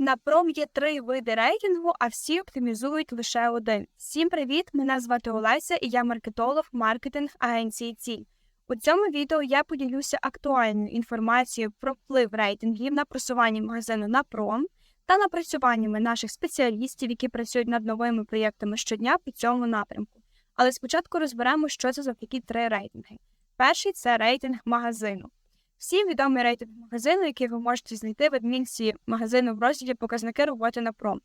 На пром є три види рейтингу, а всі оптимізують лише один. Всім привіт! Мене звати Олеся і я маркетолог маркетинг агенції Ціль. У цьому відео я поділюся актуальною інформацією про вплив рейтингів на просування магазину на пром та напрацюваннями наших спеціалістів, які працюють над новими проєктами щодня по цьому напрямку. Але спочатку розберемо, що це за такі три рейтинги. Перший це рейтинг магазину. Всім відомий рейтинг магазину, який ви можете знайти в адмінці магазину в розділі Показники роботи на пром.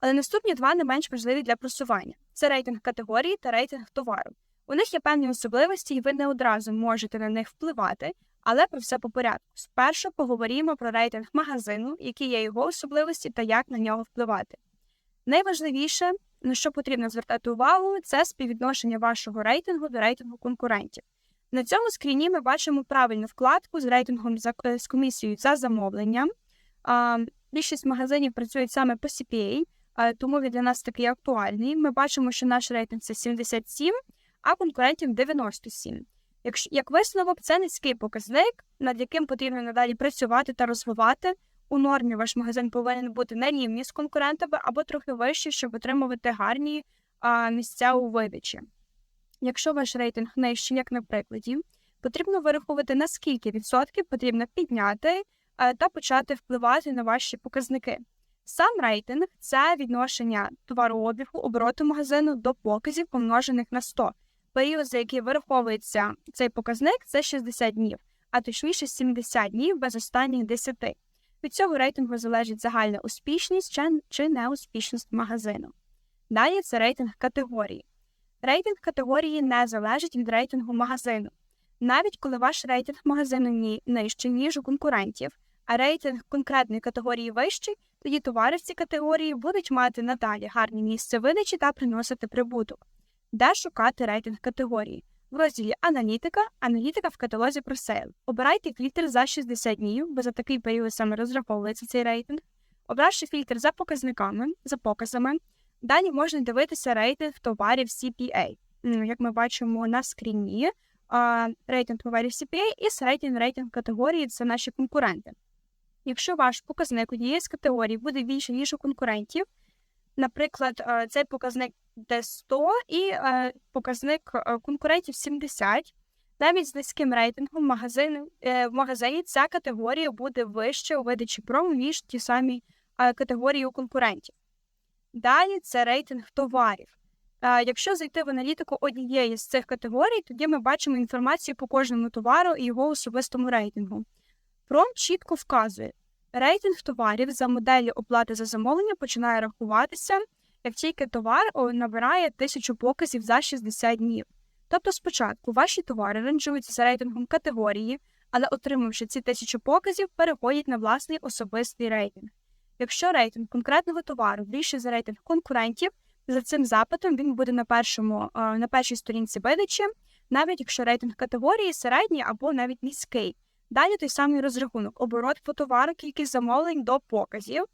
Але наступні два не менш важливі для просування: це рейтинг категорії та рейтинг товару. У них є певні особливості, і ви не одразу можете на них впливати, але про все по порядку. Спершу поговоримо про рейтинг магазину, які є його особливості та як на нього впливати. Найважливіше, на що потрібно звертати увагу, це співвідношення вашого рейтингу до рейтингу конкурентів. На цьому скріні ми бачимо правильну вкладку з рейтингом за е, з комісією за замовленням. Більшість магазинів працюють саме по CPA, тому він для нас такий актуальний. Ми бачимо, що наш рейтинг це 77, а конкурентів 97. Якщо як висновок, це низький показник, над яким потрібно надалі працювати та розвивати. У нормі ваш магазин повинен бути на рівні з конкурентами або трохи вищий, щоб отримувати гарні а, місця у видачі. Якщо ваш рейтинг нижчий, як на прикладі, потрібно вирахувати, на скільки відсотків потрібно підняти та почати впливати на ваші показники. Сам рейтинг це відношення товарообігу, обороту магазину до показів, помножених на 100. Період, за який вираховується цей показник, це 60 днів, а точніше 70 днів без останніх 10. Від цього рейтингу залежить загальна успішність чи неуспішність магазину. Далі це рейтинг категорії. Рейтинг категорії не залежить від рейтингу магазину. Навіть коли ваш рейтинг магазину нижчий, ніж у конкурентів, а рейтинг конкретної категорії вищий, тоді товари в цій категорії будуть мати надалі гарне місце видачі та приносити прибуток. Де шукати рейтинг категорії? В розділі Аналітика, аналітика в каталозі про сейл. Обирайте фільтр за 60 днів, бо за такий період саме розраховується цей рейтинг. Обравши фільтр за показниками, за показами. Далі можна дивитися рейтинг товарів CPA. Як ми бачимо на скріні, рейтинг товарів CPA і середній рейтинг категорії це наші конкуренти. Якщо ваш показник однієї з категорій буде більше, ніж у конкурентів, наприклад, цей показник де 100 і показник конкурентів 70, навіть з низьким рейтингом магазину, е, в магазині ця категорія буде вище у видачі промо, ніж ті самі категорії у конкурентів. Далі це рейтинг товарів. Якщо зайти в аналітику однієї з цих категорій, тоді ми бачимо інформацію по кожному товару і його особистому рейтингу. Пром чітко вказує, рейтинг товарів за моделлю оплати за замовлення починає рахуватися, як тільки товар набирає тисячу показів за 60 днів. Тобто спочатку ваші товари ранжуються за рейтингом категорії, але отримавши ці тисячу показів, переходять на власний особистий рейтинг. Якщо рейтинг конкретного товару більше за рейтинг конкурентів, за цим запитом він буде на першому, на першій сторінці видачі, навіть якщо рейтинг категорії середній або навіть низький. Далі той самий розрахунок, оборот по товару, кількість замовлень до показів,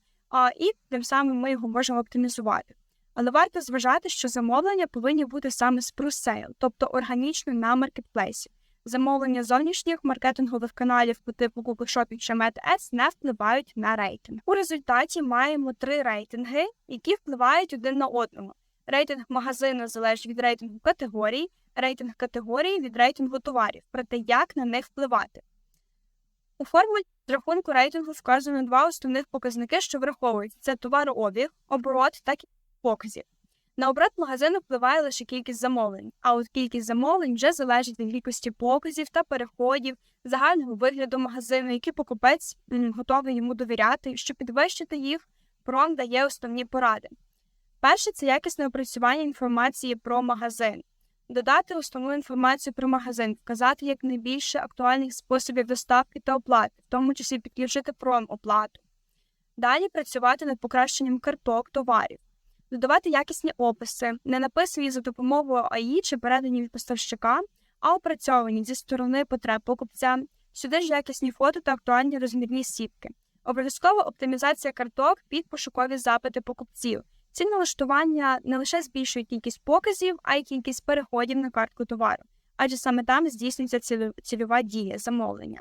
і тим самим ми його можемо оптимізувати. Але варто зважати, що замовлення повинні бути саме з просейл, тобто органічно на маркетплейсі замовлення зовнішніх маркетингових каналів по типу Google Shopping чи Meta не впливають на рейтинг. У результаті маємо три рейтинги, які впливають один на одного. Рейтинг магазину залежить від рейтингу категорій, рейтинг категорії від рейтингу товарів, проте як на них впливати. У формулі з рахунку рейтингу вказано два основних показники, що враховують: це товарообіг, оборот та показів. На оборот магазину впливає лише кількість замовлень, а от кількість замовлень вже залежить від кількості показів та переходів, загального вигляду магазину, який покупець готовий йому довіряти, щоб підвищити їх, пром дає основні поради. Перше це якісне опрацювання інформації про магазин, додати основну інформацію про магазин, вказати якнайбільше актуальних способів доставки та оплати, в тому числі підключити пром-оплату. Далі працювати над покращенням карток товарів додавати якісні описи, не написані за допомогою АІ чи передані від поставщика, а опрацьовані зі сторони потреб покупця, сюди ж якісні фото та актуальні розмірні сітки, обов'язкова оптимізація карток під пошукові запити покупців. Ці налаштування не лише збільшують кількість показів, а й кількість переходів на картку товару, адже саме там здійснюється цільова дія замовлення.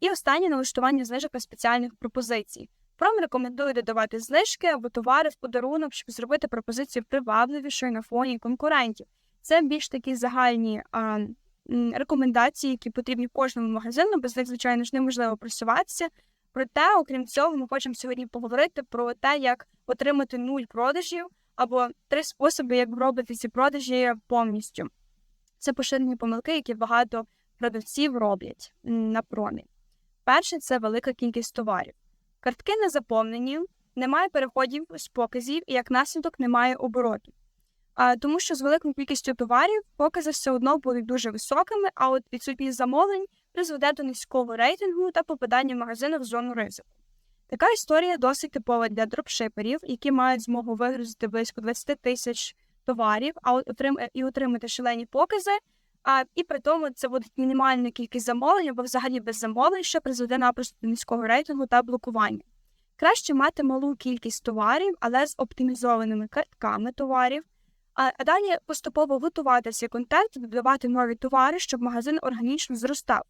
І останнє налаштування знижок спеціальних пропозицій. Пром рекомендує додавати знижки або товари в подарунок, щоб зробити пропозицію привабливішою на фоні конкурентів. Це більш такі загальні а, рекомендації, які потрібні кожному магазину. Без них, звичайно ж, неможливо просуватися. Проте, окрім цього, ми хочемо сьогодні поговорити про те, як отримати нуль продажів або три способи, як робити ці продажі повністю. Це поширені помилки, які багато продавців роблять на промі. Перше це велика кількість товарів. Картки не заповнені, немає переходів з показів і як наслідок немає обороту. А, тому що з великою кількістю товарів покази все одно будуть дуже високими, а от відсутність замовлень призведе до низького рейтингу та попадання магазину в зону ризику. Така історія досить типова для дропшиперів, які мають змогу вигрузити близько 20 тисяч товарів, а от отрим... і отримати шалені покази. А і при тому це буде мінімальна кількість замовлень або взагалі без замовлень, що призведе напросто до низького рейтингу та блокування. Краще мати малу кількість товарів, але з оптимізованими картками товарів. А, далі поступово готувати цей контент, додавати нові товари, щоб магазин органічно зростав.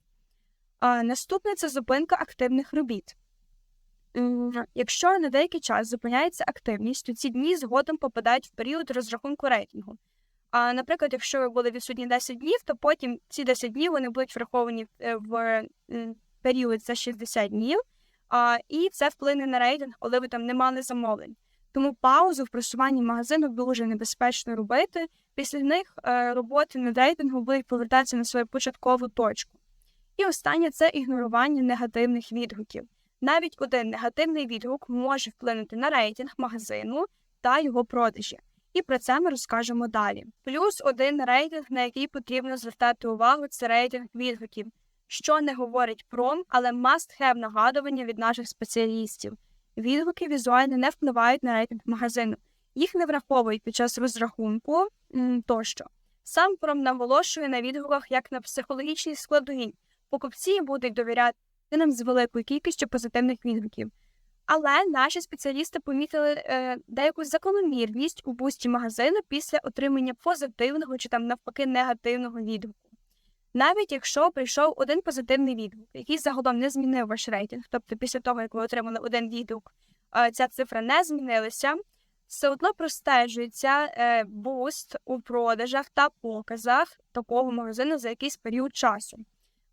А, наступне це зупинка активних робіт. Якщо на деякий час зупиняється активність, то ці дні згодом попадають в період розрахунку рейтингу. А, наприклад, якщо ви були відсутні 10 днів, то потім ці 10 днів вони будуть враховані е, в період за 60 днів, а, і це вплине на рейтинг, коли ви там не мали замовлень. Тому паузу в просуванні магазину дуже небезпечно робити. Після них е, роботи над рейтингом будуть повертатися на свою початкову точку. І останнє це ігнорування негативних відгуків. Навіть один негативний відгук може вплинути на рейтинг магазину та його продажі. І про це ми розкажемо далі. Плюс один рейтинг, на який потрібно звертати увагу, це рейтинг відгуків, що не говорить про, але must have нагадування від наших спеціалістів. Відгуки візуально не впливають на рейтинг магазину, їх не враховують під час розрахунку тощо. Сам пром наголошує на відгуках як на психологічній складовій. Покупці будуть довіряти нам з великою кількістю позитивних відгуків. Але наші спеціалісти помітили е, деяку закономірність у бусті магазину після отримання позитивного чи там навпаки негативного відгуку. Навіть якщо прийшов один позитивний відгук, який загалом не змінив ваш рейтинг, тобто після того, як ви отримали один відгук, е, ця цифра не змінилася, все одно простежується е, буст у продажах та показах такого магазину за якийсь період часу.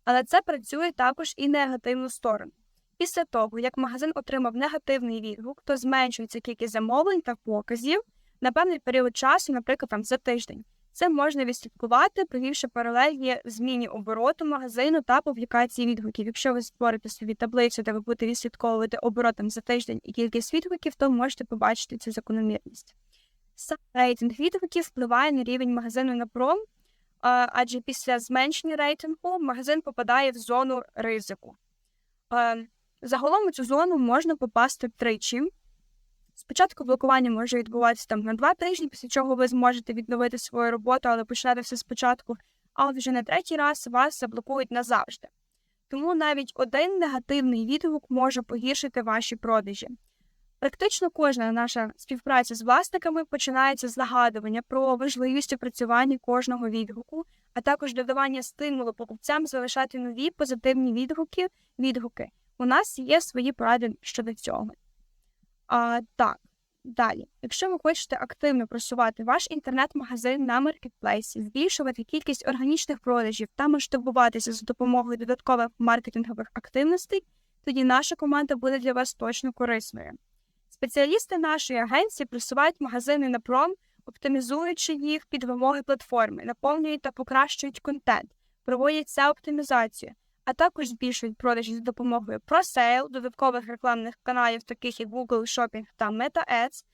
Але це працює також і негативну сторону. Після того, як магазин отримав негативний відгук, то зменшується кількість замовлень та показів на певний період часу, наприклад, там за тиждень. Це можна відслідкувати, провівши паралельні зміні обороту магазину та публікації відгуків. Якщо ви створите собі таблицю, де ви будете відслідковувати оборотом за тиждень і кількість відгуків, то можете побачити цю закономірність. Сам рейтинг відгуків впливає на рівень магазину на пром, адже після зменшення рейтингу магазин попадає в зону ризику. Загалом у цю зону можна попасти тричі. Спочатку блокування може відбуватися там на два тижні, після чого ви зможете відновити свою роботу, але почнете все спочатку, а вже на третій раз вас заблокують назавжди. Тому навіть один негативний відгук може погіршити ваші продажі. Практично кожна наша співпраця з власниками починається з нагадування про важливість опрацювання кожного відгуку, а також додавання стимулу покупцям залишати нові позитивні відгуки. відгуки. У нас є свої поради щодо цього. А, Так, далі. Якщо ви хочете активно просувати ваш інтернет-магазин на маркетплейсі, збільшувати кількість органічних продажів та масштабуватися за допомогою додаткових маркетингових активностей, тоді наша команда буде для вас точно корисною. Спеціалісти нашої агенції просувають магазини на пром, оптимізуючи їх під вимоги платформи, наповнюють та покращують контент, проводять ця оптимізацію, а також збільшують продажі за допомогою ProSale, додаткових рекламних каналів, таких як Google Shopping та Meta Ads,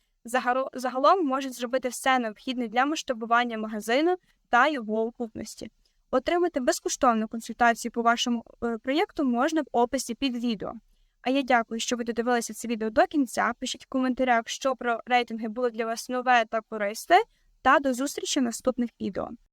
загалом можуть зробити все необхідне для масштабування магазину та його окупності. Отримати безкоштовну консультацію по вашому е, проєкту можна в описі під відео. А я дякую, що ви додивилися це відео до кінця. Пишіть в коментарях, що про рейтинги було для вас нове та корисне, та до зустрічі в наступних відео.